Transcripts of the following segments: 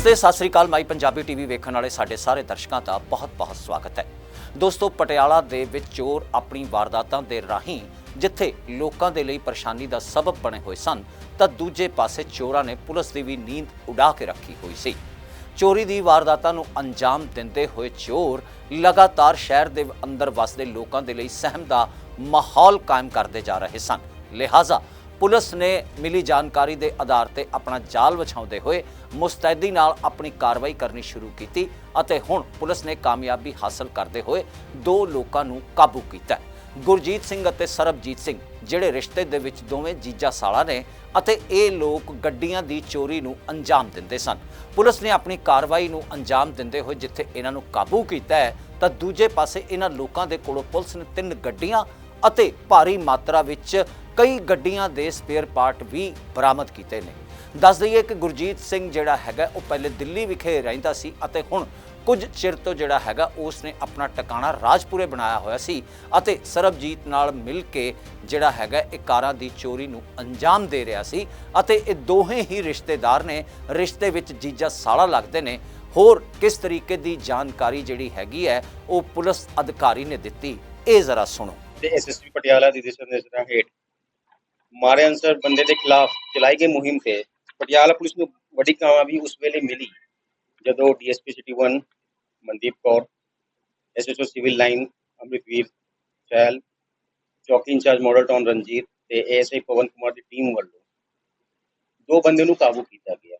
ਨਮਸਤੇ, ਸਤਿ ਸ੍ਰੀ ਅਕਾਲ। ਮਾਈ Punjabi TV ਵੇਖਣ ਵਾਲੇ ਸਾਡੇ ਸਾਰੇ ਦਰਸ਼ਕਾਂ ਦਾ ਬਹੁਤ-ਬਹੁਤ ਸਵਾਗਤ ਹੈ। ਦੋਸਤੋ, ਪਟਿਆਲਾ ਦੇ ਵਿੱਚ ਚੋਰ ਆਪਣੀ ਵਾਰਦਾਤਾਂ ਦੇ ਰਾਹੀਂ ਜਿੱਥੇ ਲੋਕਾਂ ਦੇ ਲਈ ਪਰੇਸ਼ਾਨੀ ਦਾ ਸਬਬ ਬਣੇ ਹੋਏ ਸਨ, ਤਾਂ ਦੂਜੇ ਪਾਸੇ ਚੋਰਾਂ ਨੇ ਪੁਲਿਸ ਦੀ ਵੀ ਨੀਂਦ ਉਡਾ ਕੇ ਰੱਖੀ ਹੋਈ ਸੀ। ਚੋਰੀ ਦੀ ਵਾਰਦਾਤਾਂ ਨੂੰ ਅੰਜਾਮ ਦਿੰਦੇ ਹੋਏ ਚੋਰ ਲਗਾਤਾਰ ਸ਼ਹਿਰ ਦੇ ਅੰਦਰ ਵਸਦੇ ਲੋਕਾਂ ਦੇ ਲਈ ਸਹਿਮ ਦਾ ਮਾਹੌਲ ਕਾਇਮ ਕਰਦੇ ਜਾ ਰਹੇ ਸਨ। ਲਿਹਾਜ਼ਾ ਪੁਲਿਸ ਨੇ ਮਿਲੀ ਜਾਣਕਾਰੀ ਦੇ ਆਧਾਰ ਤੇ ਆਪਣਾ ਜਾਲ ਵਿਛਾਉਂਦੇ ਹੋਏ ਮੁਸਤੈਦੀ ਨਾਲ ਆਪਣੀ ਕਾਰਵਾਈ ਕਰਨੀ ਸ਼ੁਰੂ ਕੀਤੀ ਅਤੇ ਹੁਣ ਪੁਲਿਸ ਨੇ ਕਾਮਯਾਬੀ ਹਾਸਲ ਕਰਦੇ ਹੋਏ ਦੋ ਲੋਕਾਂ ਨੂੰ ਕਾਬੂ ਕੀਤਾ। ਗੁਰਜੀਤ ਸਿੰਘ ਅਤੇ ਸਰਬਜੀਤ ਸਿੰਘ, ਜਿਹੜੇ ਰਿਸ਼ਤੇ ਦੇ ਵਿੱਚ ਦੋਵੇਂ ਜੀਜਾ ਸਾਲਾ ਨੇ ਅਤੇ ਇਹ ਲੋਕ ਗੱਡੀਆਂ ਦੀ ਚੋਰੀ ਨੂੰ ਅੰਜਾਮ ਦਿੰਦੇ ਸਨ। ਪੁਲਿਸ ਨੇ ਆਪਣੀ ਕਾਰਵਾਈ ਨੂੰ ਅੰਜਾਮ ਦਿੰਦੇ ਹੋਏ ਜਿੱਥੇ ਇਹਨਾਂ ਨੂੰ ਕਾਬੂ ਕੀਤਾ ਹੈ, ਤਾਂ ਦੂਜੇ ਪਾਸੇ ਇਹਨਾਂ ਲੋਕਾਂ ਦੇ ਕੋਲੋਂ ਪੁਲਿਸ ਨੇ ਤਿੰਨ ਗੱਡੀਆਂ ਅਤੇ ਭਾਰੀ ਮਾਤਰਾ ਵਿੱਚ ਕਈ ਗੱਡੀਆਂ ਦੇ ਸਪੇਅਰ ਪਾਰਟ ਵੀ ਬਰਾਮਦ ਕੀਤੇ ਨੇ। ਦੱਸ ਦਈਏ ਕਿ ਗੁਰਜੀਤ ਸਿੰਘ ਜਿਹੜਾ ਹੈਗਾ, ਉਹ ਪਹਿਲੇ ਦਿੱਲੀ ਵਿਖੇ ਰਹਿੰਦਾ ਸੀ ਅਤੇ ਹੁਣ ਕੁਝ ਚਿਰ ਤੋਂ ਜਿਹੜਾ ਹੈਗਾ ਉਸ ਨੇ ਆਪਣਾ ਟਿਕਾਣਾ ਰਾਜਪੁਰੇ ਬਣਾਇਆ ਹੋਇਆ ਸੀ ਅਤੇ ਸਰਬਜੀਤ ਨਾਲ ਮਿਲ ਕੇ ਜਿਹੜਾ ਹੈਗਾ, ਇਹ ਕਾਰਾਂ ਦੀ ਚੋਰੀ ਨੂੰ ਅੰਜਾਮ ਦੇ ਰਿਹਾ ਸੀ ਅਤੇ ਇਹ ਦੋਹੇ ਹੀ ਰਿਸ਼ਤੇਦਾਰ ਨੇ ਰਿਸ਼ਤੇ ਵਿੱਚ ਜੀਜਾ ਸਾਲਾ ਲੱਗਦੇ ਨੇ। ਹੋਰ ਕਿਸ ਤਰੀਕੇ ਦੀ ਜਾਣਕਾਰੀ ਜਿਹੜੀ ਹੈਗੀ ਹੈ, ਉਹ ਪੁਲਿਸ ਅਧਿਕਾਰੀ ਨੇ ਦਿੱਤੀ, ਇਹ ਜ਼ਰਾ ਸੁਣੋ। ਤੇ ਐਸਐਸਪੀ ਪਟਿਆਲਾ ਦੀ ਦਿਸ਼ਾ ਨਿਰਦੇਸ਼ਾਂ ਹੇਠ ਮਾਰੇ ਅਨਸਰ ਬੰਦੇ ਦੇ ਖਿਲਾਫ ਚਲਾਈ ਗਈ ਮੁਹਿੰਮ ਤੇ ਪਟਿਆਲਾ ਪੁਲਿਸ ਨੂੰ ਵੱਡੀ ਕਾਮਯਾਬੀ ਉਸ ਵੇਲੇ ਮਿਲੀ, ਜਦੋਂ DSP city 1 Mandeep Kaur SSO civil line, Amritveer Chahal ਚੌਕੀ ਇੰਚਾਰਜ ਮਾਡਲ ਟਾਊਨ ਰਣਜੀਤ ਤੇ ਏਐਸਆਈ ਪਵਨ ਕੁਮਾਰ ਦੀ ਟੀਮ ਵੱਲੋਂ ਦੋ ਬੰਦੇ ਨੂੰ ਕਾਬੂ ਕੀਤਾ ਗਿਆ।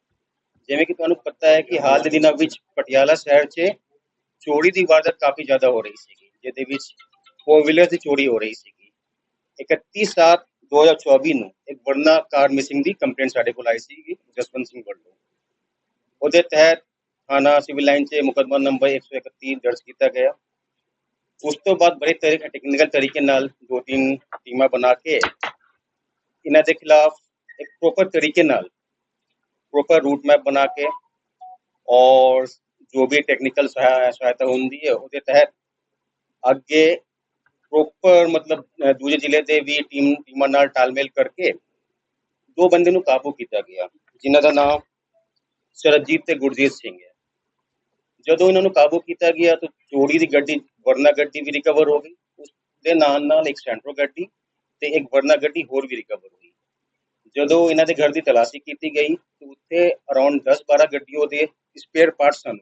ਜਿਵੇਂ ਕਿ ਤੁਹਾਨੂੰ ਪਤਾ ਹੈ ਕਿ ਹਾਲ ਦੇ ਦਿਨਾਂ ਵਿੱਚ ਪਟਿਆਲਾ ਸ਼ਹਿਰ 'ਚ ਚੋਰੀ ਦੀ ਵਾਰਦਾਤ ਕਾਫੀ ਜ਼ਿਆਦਾ ਹੋ ਰਹੀ ਸੀਗੀ, ਜਿਹਦੇ ਵਿੱਚ ਫੋਰ ਵੀਲਰ ਦੀ ਚੋਰੀ ਹੋ ਰਹੀ ਸੀਗੀ। 31 7 2024 ਨੂੰ ਇੱਕ ਵਰਨਾ ਕਾਰ ਮਿਸਿੰਗ ਦੀ ਕੰਪਲੇਂਟ ਸਾਡੇ ਕੋਲ ਆਈ ਸੀ ਜਸਵੰਤ ਸਿੰਘ ਵੱਲੋਂ। ਉਹਦੇ ਤਹਿਤ ਥਾਣਾ ਸਿਵਲ ਲਾਈਨ 'ਚ ਮੁਕਦਮਾ ਨੰਬਰ 131 ਦਰਜ ਕੀਤਾ ਗਿਆ। ਉਸ ਤੋਂ ਬਾਅਦ ਬੜੇ ਤਰੀਕੇ ਟੈਕਨੀਕਲ ਤਰੀਕੇ ਨਾਲ ਦੋ ਤਿੰਨ ਟੀਮਾਂ ਬਣਾ ਕੇ ਇਹਨਾਂ ਦੇ ਖਿਲਾਫ ਇੱਕ ਪ੍ਰੋਪਰ ਤਰੀਕੇ ਨਾਲ ਪ੍ਰੋਪਰ ਰੂਟ ਮੈਪ ਬਣਾ ਕੇ ਔਰ ਜੋ ਵੀ ਟੈਕਨੀਕਲ ਸਹਾਇਤਾ ਹੁੰਦੀ ਹੈ, ਉਹਦੇ ਤਹਿਤ ਅੱਗੇ ਪ੍ਰੋਪਰ ਮਤਲਬ ਦੂਜੇ ਜ਼ਿਲ੍ਹੇ ਦੇ ਵੀ ਟੀਮ, ਟੀਮਾਂ ਨਾਲ ਤਾਲਮੇਲ ਕਰਕੇ ਦੋ ਬੰਦੇ ਨੂੰ ਕਾਬੂ ਕੀਤਾ ਗਿਆ, ਜਿਨ੍ਹਾਂ ਦਾ ਨਾਮ ਸਰਜੀਤ ਤੇ ਗੁਰਜੀਤ ਸਿੰਘ ਹੈ। ਜਦੋਂ ਇਹਨਾਂ ਨੂੰ ਕਾਬੂ ਕੀਤਾ ਗਿਆ ਤਾਂ ਚੋਰੀ ਦੀ ਗੱਡੀ, ਵਰਨਾ ਗੱਡੀ ਵੀ ਰਿਕਵਰ ਹੋ ਗਈ। ਉਸ ਦੇ ਨਾਲ ਨਾਲ ਇੱਕ ਸੈਂਟਰੋ ਗੱਡੀ ਤੇ ਇੱਕ ਵਰਨਾ ਗੱਡੀ ਹੋਰ ਵੀ ਰਿਕਵਰ ਹੋਈ। ਜਦੋਂ ਇਹਨਾਂ ਦੇ ਘਰ ਦੀ ਤਲਾਸ਼ੀ ਕੀਤੀ ਗਈ ਤਾਂ ਉੱਥੇ ਅਰਾਊਂਡ 10-12 ਗੱਡੀਆਂ ਦੇ ਸਪੇਅਰ ਪਾਰਟਸ ਸਨ।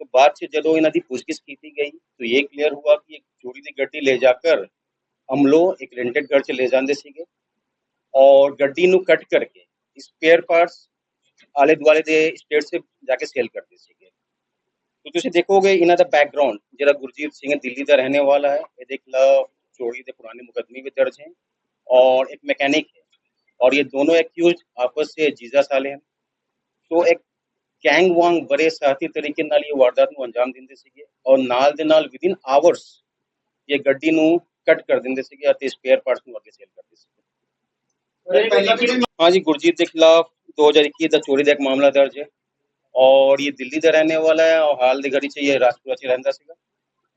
तो बाद से जब इन्होंने पूछगिछ की गई तो ये क्लियर हुआ कि एक चोरी की गड्डी ले जाकर हम लोग एक रेंटेड घर से ले जाते थे। और गड्डी नु कट करके स्पेयर पार्ट्स आले दुआले दे स्टेट से जाके सेल करते थे। तो तुझे देखोगे इन्हों का बैकग्राउंड जरा गुरजीत सिंह दिल्ली का रहने वाला है, ये देख लो, चोरी के पुराने मुकदमे भी दर्ज हैं, और एक मैकेनिक है। और ये दोनों एक्यूज आपस से जीजा साले हैं। तो एक ਗੈਂਗ ਵਾਂਗ ਬੜੇ ਸਾਥੀ ਤਰੀਕੇ ਨਾਲ ਇਹ ਵਾਰਦਾਤ ਨੂੰ ਅੰਜਾਮ ਦਿੰਦੇ ਸੀਗੇ ਔਰ ਨਾਲ ਦੇ ਨਾਲ ਵਿਦਿਨ ਆਵਰਸ ਇਹ ਗੱਡੀ ਨੂੰ ਕੱਟ ਕਰ ਦਿੰਦੇ ਸੀਗੇ ਅਤੇ ਸਪੇਅਰ ਪਾਰਟਸ ਨੂੰ ਅੱਗੇ ਸੇਲ ਕਰਦੇ ਸੀਗੇ ਹਾਂਜੀ ਗੁਰਜੀਤ ਦੇ ਖਿਲਾਫ 2021 ਦਾ ਚੋਰੀ ਦਾ ਇੱਕ ਮਾਮਲਾ ਦਰਜ ਹੈ और ये दिल्ली का रहने वाला है और हाल ਦੀ ਘੜੀ 'ਚ ਇਹ ਰਾਜਪੁਰਾ 'ਚ ਰਹਿੰਦਾ ਸੀਗਾ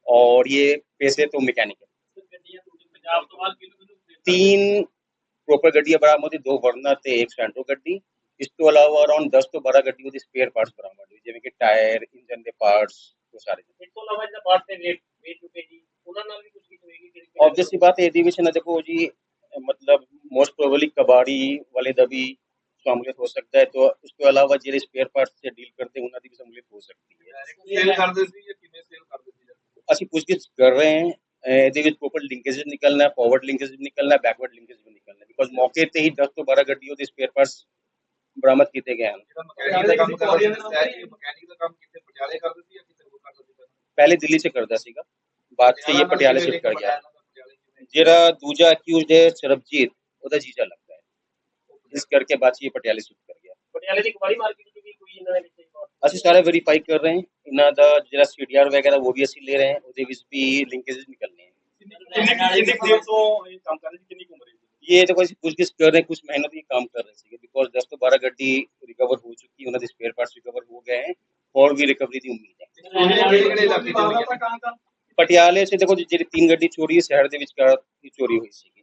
और ये ਪੈਸੇ ਤੋਂ ਮਕੈਨਿਕ ਹੈ तीन ਪ੍ਰੋਪਰ ਗੱਡੀਆਂ ਬਰਾਮਦ ਹੋਈ ਦੋ ਵਰਨਾ ਤੇ ਇੱਕ ਸੈਂਟਰੋ ਗੱਡੀ ਇਸ ਤੋਂ ਇਲਾਵਾ ਅਰਾਊਂਡ 10 ਤੋਂ 12 ਗੱਡੀਆਂ ਦੇ ਸਪੇਅਰ ਪਾਰਟਸ ਬਰਾਮਦ ਹੋਏ ਜਿਵੇਂ ਕਿ ਟਾਇਰ ਇੰਜਨ ਦੇ ਪਾਰਟਸ ਉਹ ਸਾਰੇ। ਇਸ ਤੋਂ ਇਲਾਵਾ ਜਿਹੜਾ ਪਾਰਟ ਤੇ ਵੇਚ ਵੇਚ ਚੁੱਕੇ ਜੀ। ਉਹਨਾਂ ਨਾਲ ਵੀ ਕੁਝ ਕੀ ਹੋਏਗੀ ਆਬਵੀਅਸਲੀ ਬਾਤ ਇਹਦੀ ਵਿੱਚ ਨਾ ਦੇਖੋ ਜੀ ਮਤਲਬ ਮੋਸਟ ਪ੍ਰੋਬਬਲੀ ਕਬਾੜੀ ਵਾਲੇ ਦਾ ਵੀ ਸ਼ਮੂਲੀਅਤ ਹੋ ਸਕਦਾ ਹੈ। ਤੋਂ ਇਸ ਤੋਂ ਇਲਾਵਾ ਜਿਹੜੇ ਸਪੇਅਰ ਪਾਰਟਸ ਤੇ ਡੀਲ ਕਰਦੇ ਉਹਨਾਂ ਦੀ ਵੀ ਸ਼ਮੂਲੀਅਤ ਹੋ ਸਕਦੀ ਹੈ। ਸੇਲ ਕਰਦੇ ਸੀ ਜਾਂ ਕਿਵੇਂ ਸੇਲ ਕਰਦੇ ਸੀ? ਅਸੀਂ ਪੁੱਛਗਿੱਛ ਕਰ ਰਹੇ ਹਾਂ। ਇਹਦੇ ਵਿੱਚ ਪ੍ਰੋਪਰ ਲਿੰਕੇਜ ਨਿਕਲਣਾ ਫਾਰਵਰਡ ਲਿੰਕੇਜ ਨਿਕਲਣਾ ਬੈਕਵਰਡ ਲਿੰਕੇਜ ਨਿਕਲਣਾ। ਬਿਕੋਜ਼ ਮੌਕੇ ਤੇ ਹੀ 10 ਤੋਂ 12 ਗੱਡੀਆਂ ਦੇ ਸਪੇਅਰ ਪਾਰਟਸ बरामद किए गए हैं पहले दिल्ली से करता सी बाद से ये पटियाले शिफ्ट कर गया जरा दूजा अक्यूज है सरबजीत ओदा जीजा लगता है इस करके बाद से ये पटियाले शिफ्ट कर गया पटियाले दी कुमारी मार्केट दी कोई इन्होंने ਅਸੀਂ ਸਾਰੇ ਵੈਰੀਫਾਈ ਕਰ ਰਹੇ ਹਾਂ ਇਹਨਾਂ ਦਾ ਜਿਹੜਾ ਸੀਡੀਆਰ ਵਗੈਰਾ ਉਹ ਵੀ ਅਸੀਂ ਲੈ ਰਹੇ ਹਾਂ ਉਹਦੇ ਵਿੱਚ ਵੀ ਲਿੰਕੇਜ ਨਿਕਲਨੇ ਹੈ ਕਿੰਨੇ ਕਿੰਨੇ ਟਾਈਮ ਤੋਂ ਇਹ ਕੰਮ ਕਰ ਰਹੇ ਸੀ ਸੀ ਕਿੰਨੀ ਕੁ ਉਮਰ ਹੈ ये देखो ਅਸੀਂ ਪੁੱਛਗਿੱਛ ਕਰ ਰਹੇ ਕੁਝ ਮਹੀਨੋਂ ਦੀ ਕੰਮ ਕਰ ਰਹੇ ਸੀਗੇ ਬਿਕੋਜ਼ 10 ਤੋਂ 12 ਗੱਡੀ ਰਿਕਵਰ ਹੋ ਚੁੱਕੀ ਉਹਨਾਂ ਦੇ ਸਪੇਅਰ ਪਾਰਟਸ ਰਿਕਵਰ ਹੋ ਗਏ हैं और भी रिकवरी ਦੀ ਉਮੀਦ ਹੈ ਕਿਹੜੇ ਕਿਹੜੇ ਇਲਾਕੇ ਚ ਹੋਈ ਹੈ ਪਟਿਆਲੇ 'ਚ ਦੇਖੋ ਜਿਹੜੀ ਤਿੰਨ ਗੱਡੀ ਚੋਰੀ ਹੈ ਸ਼ਹਿਰ ਦੇ ਵਿਚਕਾਰ ਹੀ ਚੋਰੀ ਹੋਈ ਸੀਗੀ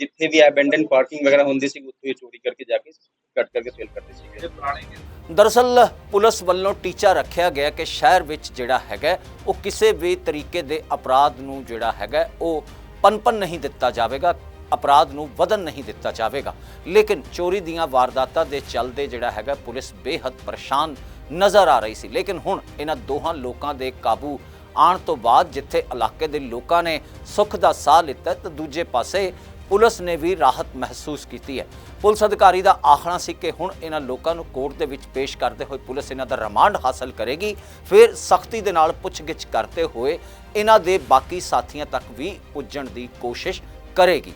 ਜਿੱਥੇ ਵੀ ਐਬੈਂਡਨ ਪਾਰਕਿੰਗ ਵਗੈਰਾ ਹੁੰਦੀ ਸੀ ਉੱਥੇ ਇਹ ਚੋਰੀ ਕਰਕੇ ਜਾ ਕੇ ਕੱਟ ਕਰਕੇ ਸੇਲ ਕਰਦੇ ਸੀ ਜਿਹੜੇ ਪੁਰਾਣੇ ਕੇਸ ਦਰਅਸਲ ਪੁਲਿਸ ਵੱਲੋਂ ਟੀਚਾ ਰੱਖਿਆ ਗਿਆ ਕਿ ਸ਼ਹਿਰ ਵਿੱਚ ਜਿਹੜਾ ਹੈਗਾ ਉਹ ਕਿਸੇ ਵੀ ਤਰੀਕੇ ਦੇ ਅਪਰਾਧ ਨੂੰ ਜਿਹੜਾ ਹੈਗਾ ਉਹ ਪਨਪਨ ਨਹੀਂ ਦਿੱਤਾ ਜਾਵੇਗਾ ਅਪਰਾਧ ਨੂੰ ਵਧਣ ਨਹੀਂ ਦਿੱਤਾ ਜਾਵੇਗਾ। ਲੇਕਿਨ ਚੋਰੀ ਦੀਆਂ ਵਾਰਦਾਤਾਂ ਦੇ ਚੱਲਦੇ ਜਿਹੜਾ ਹੈਗਾ, ਪੁਲਿਸ ਬੇਹੱਦ ਪਰੇਸ਼ਾਨ ਨਜ਼ਰ ਆ ਰਹੀ ਸੀ। ਲੇਕਿਨ ਹੁਣ ਇਹਨਾਂ ਦੋਹਾਂ ਲੋਕਾਂ ਦੇ ਕਾਬੂ ਆਉਣ ਤੋਂ ਬਾਅਦ ਜਿੱਥੇ ਇਲਾਕੇ ਦੇ ਲੋਕਾਂ ਨੇ ਸੁੱਖ ਦਾ ਸਾਹ ਲਿੱਤਾ, ਤਾਂ ਦੂਜੇ ਪਾਸੇ ਪੁਲਿਸ ਨੇ ਵੀ ਰਾਹਤ ਮਹਿਸੂਸ ਕੀਤੀ ਹੈ। ਪੁਲਿਸ ਅਧਿਕਾਰੀ ਦਾ ਆਖਣਾ ਸੀ ਕਿ ਹੁਣ ਇਹਨਾਂ ਲੋਕਾਂ ਨੂੰ ਕੋਰਟ ਦੇ ਵਿੱਚ ਪੇਸ਼ ਕਰਦੇ ਹੋਏ ਪੁਲਿਸ ਇਹਨਾਂ ਦਾ ਰਿਮਾਂਡ ਹਾਸਲ ਕਰੇਗੀ। ਫਿਰ ਸਖਤੀ ਦੇ ਨਾਲ ਪੁੱਛਗਿੱਛ ਕਰਦੇ ਹੋਏ ਇਹਨਾਂ ਦੇ ਬਾਕੀ ਸਾਥੀਆਂ ਤੱਕ ਵੀ ਪੁੱਜਣ ਦੀ ਕੋਸ਼ਿਸ਼ ਕਰੇਗੀ।